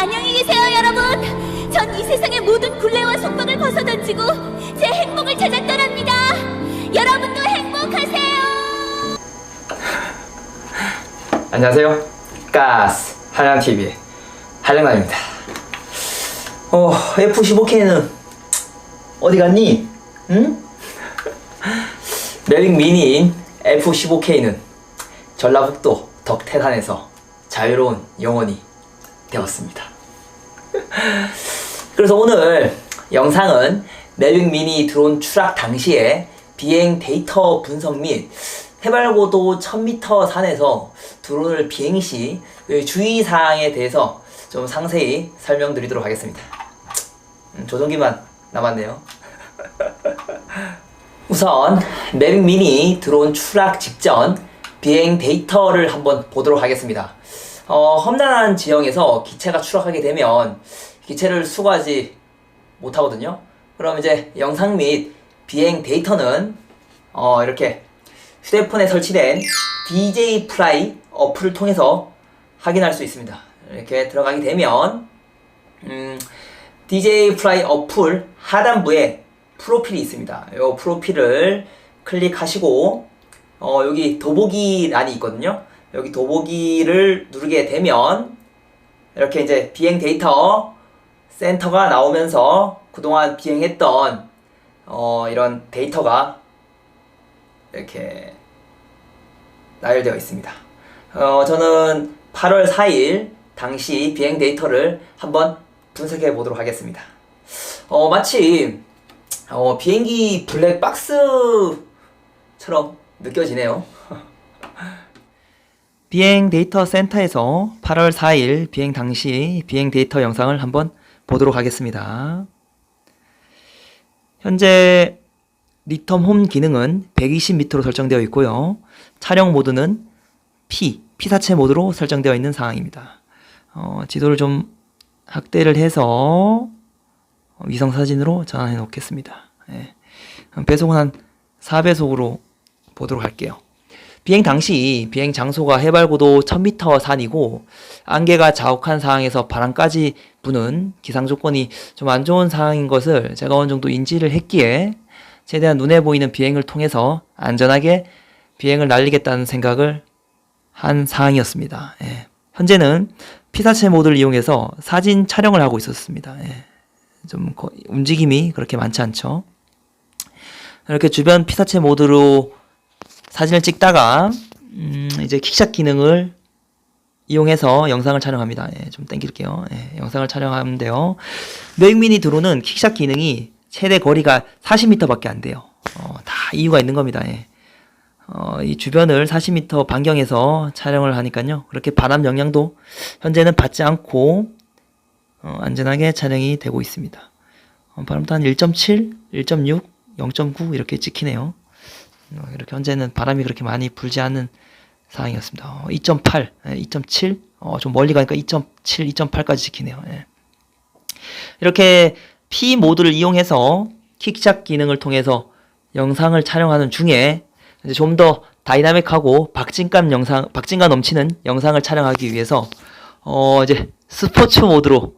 안녕히 계세요, 여러분. 전 이 세상의 모든 굴레와 속박을 벗어던지고 제 행복을 찾아 떠납니다. 여러분도 행복하세요. 안녕하세요. 가스 한량TV의 한량남입니다. 어, F15K는 어디 갔니? 응? 매빅 미니인 F15K는 전라북도 덕태산에서 자유로운 영혼이 되었습니다. 그래서 오늘 영상은 매빅 미니 드론 추락 당시에 비행 데이터 분석 및 해발고도 1000m 산에서 드론을 비행 시그 주의사항에 대해서 좀 상세히 설명드리도록 하겠습니다. 음, 조종기만 남았네요. 우선 매빅 미니 드론 추락 직전 비행 데이터를 한번 보도록 하겠습니다. 어, 험난한 지형에서 기체가 추락하게 되면 기체를 수거하지 못하거든요. 그럼 이제 영상 및 비행 데이터는 어, 이렇게 휴대폰에 설치된 DJ 플라이 어플을 통해서 확인할 수 있습니다. 이렇게 들어가게 되면 음, DJ 플라이 어플 하단부에 프로필이 있습니다. 이 프로필을 클릭하시고 어, 여기 더보기 란이 있거든요. 여기 더보기를 누르게 되면 이렇게 이제 비행 데이터 센터가 나오면서 그동안 비행했던 어, 이런 데이터가 이렇게 나열되어 있습니다. 어, 저는 8월 4일 당시 비행 데이터를 한번 분석해 보도록 하겠습니다. 어, 마치 어, 비행기 블랙박스처럼 느껴지네요. 비행 데이터 센터에서 8월 4일 비행 당시 비행 데이터 영상을 한번 보도록 하겠습니다. 현재 리텀 홈 기능은 120m로 설정되어 있고요. 촬영 모드는 P, 피사체 모드로 설정되어 있는 상황입니다. 어, 지도를 좀 확대를 해서 위성 사진으로 전환해 놓겠습니다. 예. 배속은 한 4배속으로 보도록 할게요. 비행 당시 비행 장소가 해발고도 1000m 산이고 안개가 자욱한 상황에서 바람까지 부는 기상 조건이 좀 안 좋은 상황인 것을 제가 어느 정도 인지를 했기에 최대한 눈에 보이는 비행을 통해서 안전하게 비행을 날리겠다는 생각을 한 상황이었습니다. 예. 현재는 피사체 모드를 이용해서 사진 촬영을 하고 있었습니다. 예. 좀 거- 움직임이 그렇게 많지 않죠. 이렇게 주변 피사체 모드로 사진을 찍다가 음, 이제 킥샷 기능을 이용해서 영상을 촬영합니다. 예, 좀 땡길게요. 예, 영상을 촬영하는데요. 맥미니 드론은 킥샷 기능이 최대 거리가 40m밖에 안 돼요. 어, 다 이유가 있는 겁니다. 예. 어, 이 주변을 40m 반경에서 촬영을 하니까요. 그렇게 바람 영향도 현재는 받지 않고 어, 안전하게 촬영이 되고 있습니다. 어, 바람도 한 1.7, 1.6, 0.9 이렇게 찍히네요. 어, 이렇게 현재는 바람이 그렇게 많이 불지 않는 상황이었습니다. 어, 2.8, 예, 2.7, 어, 좀 멀리 가니까 2.7, 2.8까지 찍히네요. 예. 이렇게 P 모드를 이용해서 킥샷 기능을 통해서 영상을 촬영하는 중에 좀더 다이나믹하고 박진감 영상, 박진감 넘치는 영상을 촬영하기 위해서 어 이제 스포츠 모드로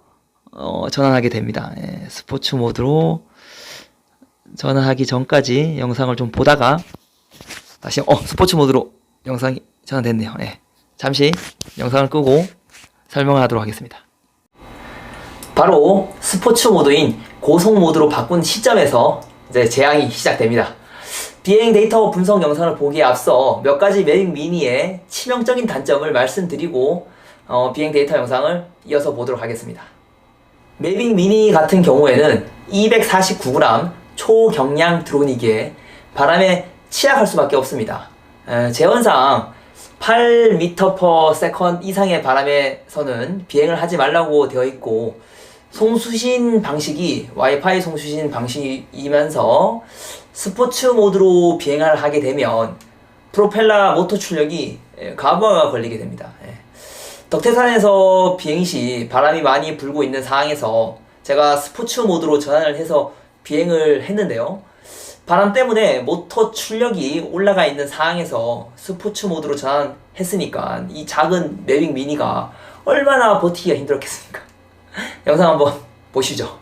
어 전환하게 됩니다. 예, 스포츠 모드로 전환하기 전까지 영상을 좀 보다가 다시 어 스포츠 모드로 영상이 전환됐네요. 예. 잠시 영상을 끄고 설명을 하도록 하겠습니다. 바로 스포츠 모드인 고속 모드로 바꾼 시점에서 이제 재앙이 시작됩니다. 비행 데이터 분석 영상을 보기에 앞서 몇 가지 매빅 미니의 치명적인 단점을 말씀드리고 어, 비행 데이터 영상을 이어서 보도록 하겠습니다. 매빅 미니 같은 경우에는 249g 초경량 드론이기에 바람에 취약할 수밖에 없습니다. 에, 제원상 8m/s 이상의 바람에서는 비행을 하지 말라고 되어 있고 송수신 방식이 와이파이 송수신 방식이면서 스포츠 모드로 비행을 하게 되면 프로펠러 모터 출력이 예, 과부하가 걸리게 됩니다. 예. 덕태산에서 비행 시 바람이 많이 불고 있는 상황에서 제가 스포츠 모드로 전환을 해서 비행을 했는데요. 바람 때문에 모터 출력이 올라가 있는 상황에서 스포츠 모드로 전환했으니까 이 작은 매빅 미니가 얼마나 버티기가 힘들었겠습니까? 영상 한번 보시죠.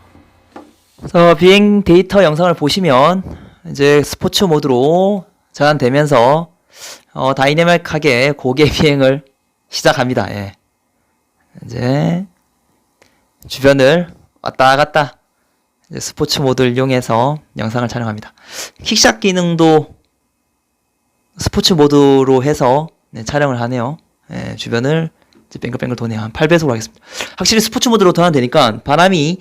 그래서 비행 데이터 영상을 보시면 이제 스포츠 모드로 전환되면서 어, 다이내믹하게 고개 비행을 시작합니다. 예. 이제 주변을 왔다 갔다 스포츠 모드를 이용해서 영상을 촬영합니다. 킥샷 기능도 스포츠 모드로 해서 네, 촬영을 하네요. 예, 주변을 이제 뱅글뱅글 도네요. 한 8배속으로 하겠습니다. 확실히 스포츠 모드로 전환되니까 바람이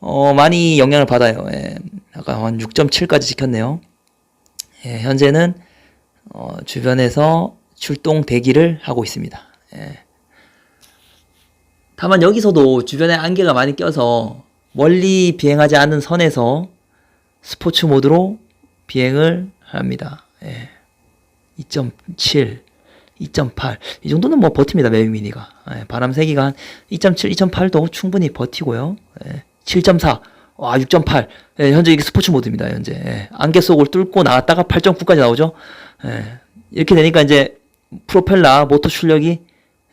어, 많이 영향을 받아요. 예, 아까 한 6.7까지 찍혔네요. 예, 현재는 어, 주변에서 출동 대기를 하고 있습니다. 예. 다만 여기서도 주변에 안개가 많이 껴서 멀리 비행하지 않은 선에서 스포츠 모드로 비행을 합니다. 예. 2.7, 2.8. 이 정도는 뭐 버팁니다, 매빅 미니가. 예, 바람 세기가 한 2.7, 2.8도 충분히 버티고요. 예, 7.4, 와, 6.8. 예, 현재 이게 스포츠 모드입니다, 현재. 예, 안개 속을 뚫고 나갔다가 8.9까지 나오죠. 예, 이렇게 되니까 이제 프로펠러 모터 출력이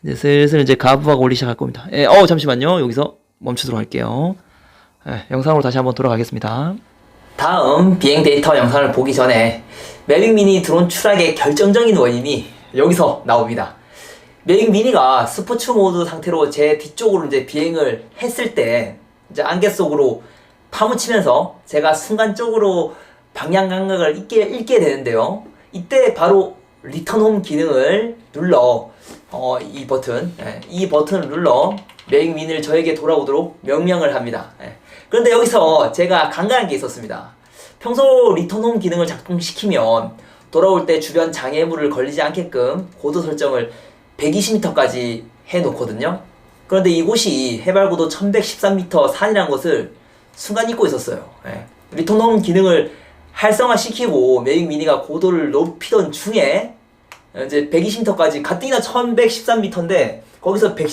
이제 슬슬 이제 가부하고 올리기 시작할 겁니다. 예, 어, 잠시만요. 여기서 멈추도록 할게요. 예, 영상으로 다시 한번 돌아가겠습니다. 다음 비행 데이터 영상을 보기 전에 매빅 미니 드론 추락의 결정적인 원인이 여기서 나옵니다. 매빅 미니가 스포츠 모드 상태로 제 뒤쪽으로 이제 비행을 했을 때 이제 안개 속으로 파묻히면서 제가 순간적으로 방향 감각을 잃게, 잃게 되는데요. 이때 바로 리턴 홈 기능을 눌러 어, 이 버튼, 예, 이 버튼을 눌러 미니를 저에게 돌아오도록 명령을 합니다. 예. 그런데 여기서 제가 간간한 게 있었습니다. 평소 리턴 홈 기능을 작동시키면 돌아올 때 주변 장애물을 걸리지 않게끔 고도 설정을 120m까지 해 놓거든요. 그런데 이곳이 해발고도 1113m 산이라는 것을 순간 잊고 있었어요. 예. 리턴 홈 기능을 활성화시키고 매빅 미니가 고도를 높이던 중에 이제 120m까지 가뜩이나 1113m인데 거기서 100,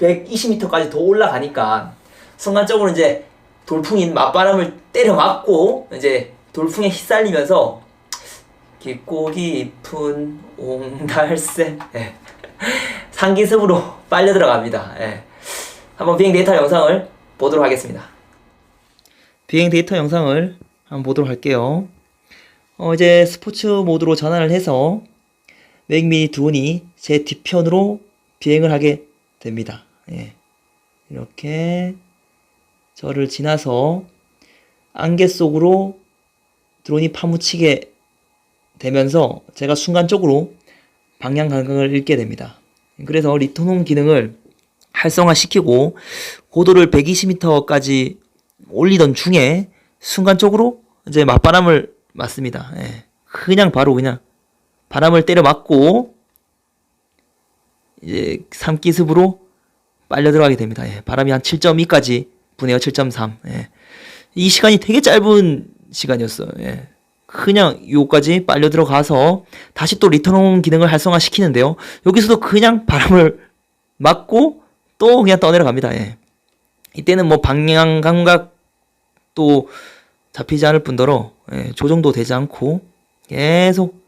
120m까지 더 올라가니까 순간적으로 이제 돌풍인 맞바람을 때려 맞고 이제 돌풍에 휩쓸리면서 깊고 깊은 옹달샘 예. 상기습으로 빨려 들어갑니다. 예. 한번 비행 데이터 영상을 보도록 하겠습니다. 비행 데이터 영상을 한번 보도록 할게요. 어, 이제 스포츠 모드로 전환을 해서 맥미니 드론이 제 뒤편으로 비행을 하게 됩니다. 예. 이렇게 저를 지나서 안개 속으로 드론이 파묻히게 되면서 제가 순간적으로 방향 감각을 잃게 됩니다. 그래서 리턴홈 기능을 활성화시키고 고도를 120m까지 올리던 중에 순간적으로 이제 맞바람을 맞습니다. 예. 그냥 바로 그냥 바람을 때려 맞고 이제 삼기습으로 빨려 들어가게 됩니다. 예. 바람이 한 7.2까지 부네요. 7.3. 예. 이 시간이 되게 짧은 시간이었어요. 예. 그냥 요까지 빨려 들어가서 다시 또 리턴홈 기능을 활성화 시키는데요. 여기서도 그냥 바람을 맞고 또 그냥 떠내려갑니다. 예. 이때는 뭐 방향 감각도 잡히지 않을 뿐더러 예, 조정도 되지 않고 계속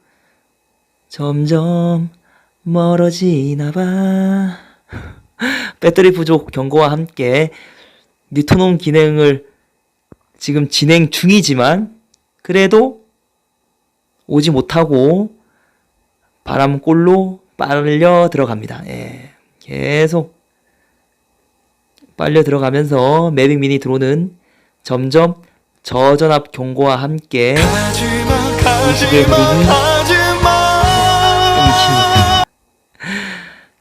점점 멀어지나 봐. 배터리 부족 경고와 함께 리턴홈 기능을 지금 진행 중이지만 그래도 오지 못하고 바람골로 빨려 들어갑니다. 예. 계속 빨려 들어가면서 매빅 미니 드론은 점점 저전압 경고와 함께 의식의 끊깁니다.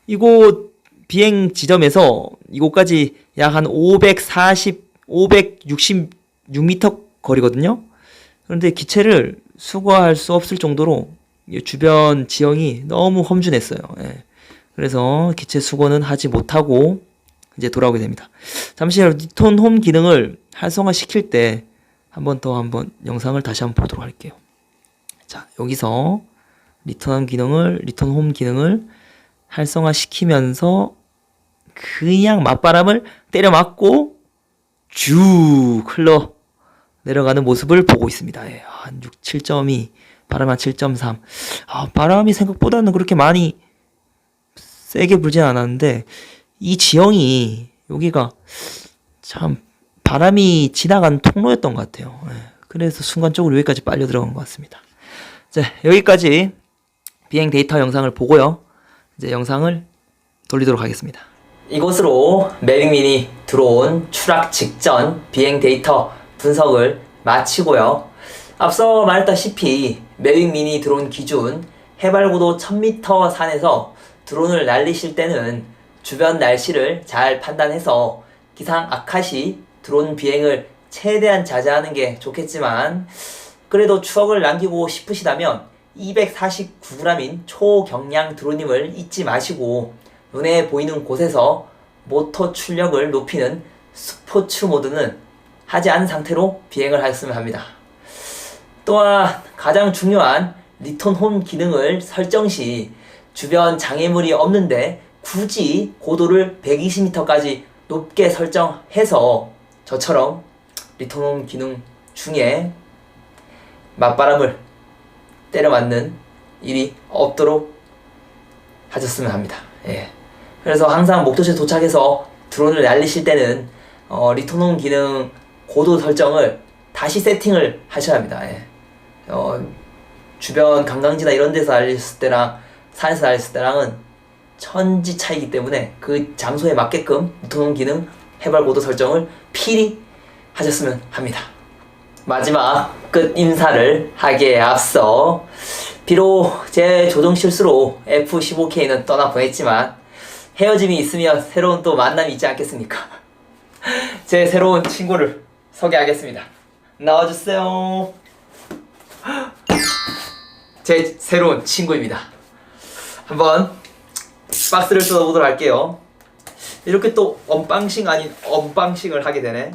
이곳 비행 지점에서 이곳까지 약 한 540, 566m 거리거든요. 그런데 기체를 수거할 수 없을 정도로 이 주변 지형이 너무 험준했어요. 예. 그래서 기체 수거는 하지 못하고 이제 돌아오게 됩니다. 잠시 리턴 홈 기능을 활성화 시킬 때 한 번 더 한번 영상을 다시 한번 보도록 할게요. 자, 여기서 리턴 기능을 리턴 홈 기능을 활성화 시키면서 그냥 맞바람을 때려 맞고 쭉 흘러 내려가는 모습을 보고 있습니다. 예, 한 6, 7.2, 바람 한 7.3. 아, 바람이 생각보다는 그렇게 많이 세게 불진 않았는데 이 지형이 여기가 참 바람이 지나간 통로였던 것 같아요. 예, 그래서 순간적으로 여기까지 빨려 들어간 것 같습니다. 자, 여기까지 비행 데이터 영상을 보고요. 이제 영상을 돌리도록 하겠습니다. 이곳으로 매빅 미니 들어온 추락 직전 비행 데이터 분석을 마치고요. 앞서 말했다시피 매빅 미니 드론 기준 해발고도 1000m 산에서 드론을 날리실 때는 주변 날씨를 잘 판단해서 기상 악화시 드론 비행을 최대한 자제하는 게 좋겠지만 그래도 추억을 남기고 싶으시다면 249g인 초경량 드론임을 잊지 마시고 눈에 보이는 곳에서 모터 출력을 높이는 스포츠 모드는 하지 않은 상태로 비행을 하였으면 합니다. 또한 가장 중요한 리턴 홈 기능을 설정 시 주변 장애물이 없는데 굳이 고도를 120m까지 높게 설정해서 저처럼 리턴 홈 기능 중에 맞바람을 때려 맞는 일이 없도록 하셨으면 합니다. 예. 그래서 항상 목적지에 도착해서 드론을 날리실 때는 어, 리턴홈 기능 고도 설정을 다시 세팅을 하셔야 합니다. 예. 어, 주변 관광지나 이런 데서 날렸을 때랑 산에서 날렸을 때랑은 천지 차이기 때문에 그 장소에 맞게끔 리턴홈 기능 해발 고도 설정을 필히 하셨으면 합니다. 마지막 끝 인사를 하기에 앞서 비록 제 조종 실수로 F15K는 떠나 보냈지만 헤어짐이 있으면 새로운 또 만남이 있지 않겠습니까? 제 새로운 친구를 소개하겠습니다. 나와주세요. 제 새로운 친구입니다. 한번 박스를 뜯어보도록 할게요. 이렇게 또 언빵싱 아닌 언빵싱을 하게 되네.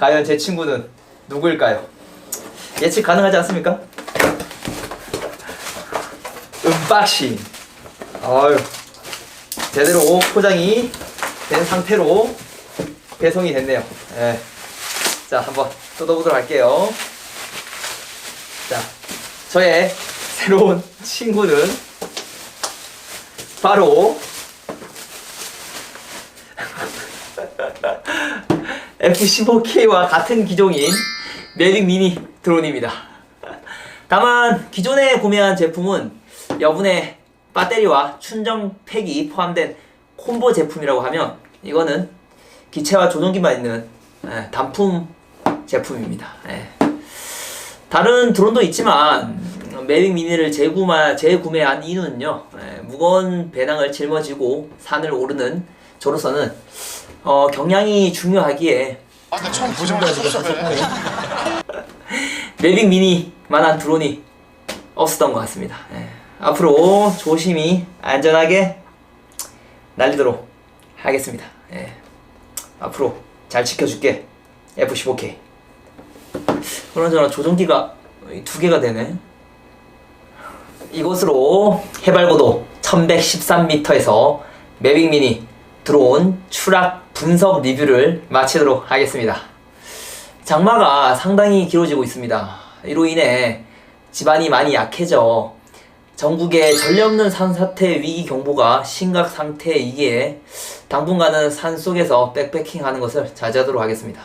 과연 제 친구는 누구일까요? 예측 가능하지 않습니까? 은박싱. 아유, 제대로 포장이 된 상태로 배송이 됐네요. 예. 자, 한번 뜯어보도록 할게요. 자, 저의 새로운 친구는 바로 F15K와 같은 기종인 매빅 미니 드론입니다. 다만 기존에 구매한 제품은 여분의 배터리와 충전 팩이 포함된 콤보 제품이라고 하면 이거는 기체와 조종기만 있는 예, 단품 제품입니다. 예. 다른 드론도 있지만 매빅 미니를 재구매, 재구매한 이유는요 예, 무거운 배낭을 짊어지고 산을 오르는 저로서는 어, 경량이 중요하기에 아, 나 처음 보자마자 섭섭해. 매빅 미니만한 드론이 없었던 것 같습니다. 예. 앞으로 조심히 안전하게 날리도록 하겠습니다. 예. 앞으로 잘 지켜줄게. F15K. 그러나 조종기가 두 개가 되네. 이곳으로 해발고도 1113m에서 매빅 미니 드론 추락 분석 리뷰를 마치도록 하겠습니다. 장마가 상당히 길어지고 있습니다. 이로 인해 집안이 많이 약해져 전국에 전례 없는 산사태 위기 경보가 심각 상태이기에 당분간은 산 속에서 백패킹 하는 것을 자제하도록 하겠습니다.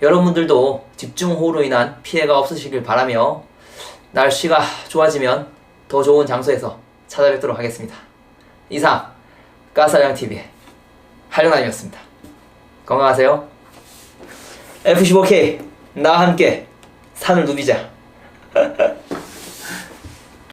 여러분들도 집중호우로 인한 피해가 없으시길 바라며 날씨가 좋아지면 더 좋은 장소에서 찾아뵙도록 하겠습니다. 이상 가사장TV의 한령남이었습니다. 건강하세요. F15K 나와 함께 산을 누비자.